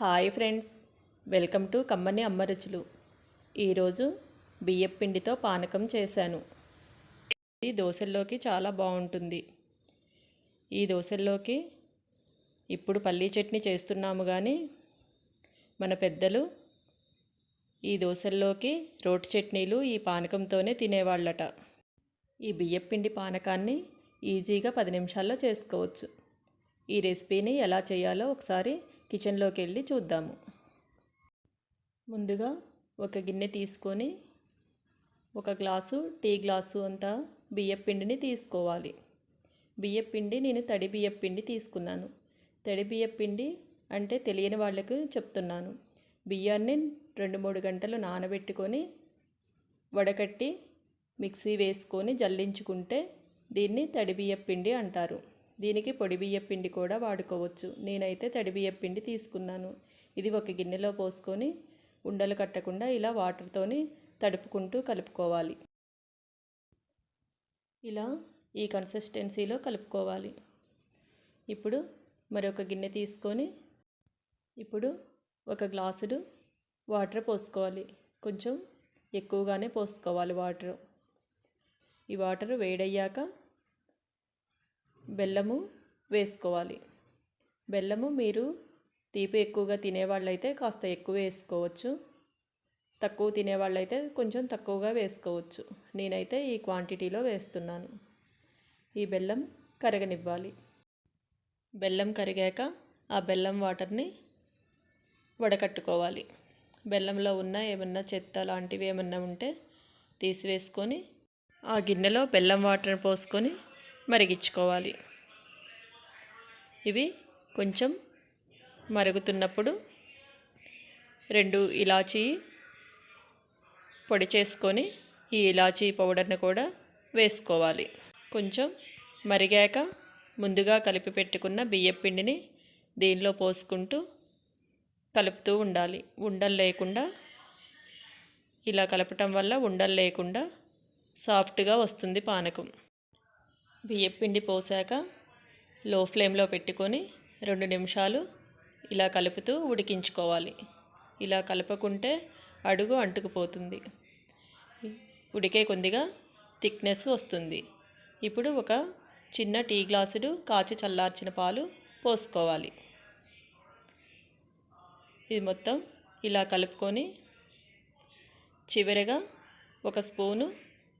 Hi friends welcome to కమ్మని అమ్మరుచులు ఈరోజు బియ్యం పిండితో పానకం చేశాను. ఇది దోశల్లోకి చాలా బాగుంటుంది. ఈ దోశల్లోకి ఇప్పుడు పల్లీ చట్నీ చేస్తున్నాము కానీ మన పెద్దలు ఈ దోశల్లోకి రోటి చట్నీలు ఈ పానకంతోనే తినేవాళ్ళట. ఈ బియ్యం పిండి పానకాన్ని ఈజీగా పది నిమిషాల్లో చేసుకోవచ్చు. ఈ రెసిపీని ఎలా చేయాలో ఒకసారి కిచెన్లోకి వెళ్ళి చూద్దాము. ముందుగా ఒక గిన్నె తీసుకొని ఒక గ్లాసు టీ గ్లాసు అంత బియ్యం పిండిని తీసుకోవాలి. బియ్యం పిండి నేను తడి బియ్యం పిండి తీసుకున్నాను. తడి బియ్యం పిండి అంటే తెలియని వాళ్ళకు చెప్తున్నాను. బియ్యాన్ని రెండు మూడు గంటలు నానబెట్టుకొని వడకట్టి మిక్సీ వేసుకొని జల్లించుకుంటే దీన్ని తడి బియ్యం పిండి అంటారు. దీనికి పొడి బియ్యపిండి కూడా వాడుకోవచ్చు. నేనైతే తడి బియ్యపిండి తీసుకున్నాను. ఇది ఒక గిన్నెలో పోసుకొని ఉండలు కట్టకుండా ఇలా వాటర్తోని తడుపుకుంటూ కలుపుకోవాలి. ఇలా ఈ కన్సిస్టెన్సీలో కలుపుకోవాలి. ఇప్పుడు మరొక గిన్నె తీసుకొని ఇప్పుడు ఒక గ్లాసుడు వాటర్ పోసుకోవాలి. కొంచెం ఎక్కువగానే పోసుకోవాలి వాటర్ ఈ వాటర్ వేడయ్యాక బెల్లము వేసుకోవాలి. బెల్లము మీరు తీపి ఎక్కువగా తినేవాళ్ళైతే కాస్త ఎక్కువ వేసుకోవచ్చు. తక్కువ తినేవాళ్ళైతే కొంచెం తక్కువగా వేసుకోవచ్చు. నేనైతే ఈ క్వాంటిటీలో వేస్తున్నాను. ఈ బెల్లం కరగనివ్వాలి. బెల్లం కరిగాక ఆ బెల్లం వాటర్ని వడకట్టుకోవాలి. బెల్లంలో ఉన్న ఏమన్నా చెత్త లాంటివి ఏమన్నా ఉంటే తీసివేసుకొని ఆ గిన్నెలో బెల్లం వాటర్ పోసుకొని మరిగించుకోవాలి. ఇవి కొంచెం మరుగుతున్నప్పుడు రెండు ఇలాచీ పొడి చేసుకొని ఈ ఇలాచీ పౌడర్ని కూడా వేసుకోవాలి. కొంచెం మరిగాక ముందుగా కలిపి పెట్టుకున్న బియ్యపిండిని దీనిలో పోసుకుంటూ కలుపుతూ ఉండాలి. ఉండలు లేకుండా ఇలా కలపటం వల్ల ఉండలు లేకుండా సాఫ్ట్గా వస్తుంది పానకం. బియ్యపిండి పోసాక లో ఫ్లేమ్లో పెట్టుకొని రెండు నిమిషాలు ఇలా కలుపుతూ ఉడికించుకోవాలి. ఇలా కలపకుంటే అడుగు అంటుకుపోతుంది. ఉడికే కొద్దిగా థిక్నెస్ వస్తుంది. ఇప్పుడు ఒక చిన్న టీ గ్లాసుడు కాచి చల్లార్చిన పాలు పోసుకోవాలి. ఇది మొత్తం ఇలా కలుపుకొని చివరగా ఒక స్పూను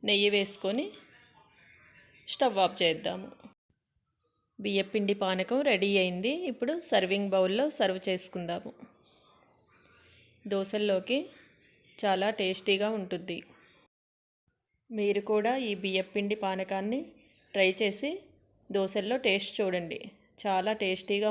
నెయ్యి వేసుకొని స్టవ్ ఆఫ్ చేద్దాము. బియ్యపిండి పానకం రెడీ అయింది. ఇప్పుడు సర్వింగ్ బౌల్లో సర్వ్ చేసుకుందాము. దోశల్లోకి చాలా టేస్టీగా ఉంటుంది మీరు కూడా ఈ బియ్యపిండి పానకాన్ని ట్రై చేసి దోశల్లో టేస్ట్ చూడండి. చాలా టేస్టీగా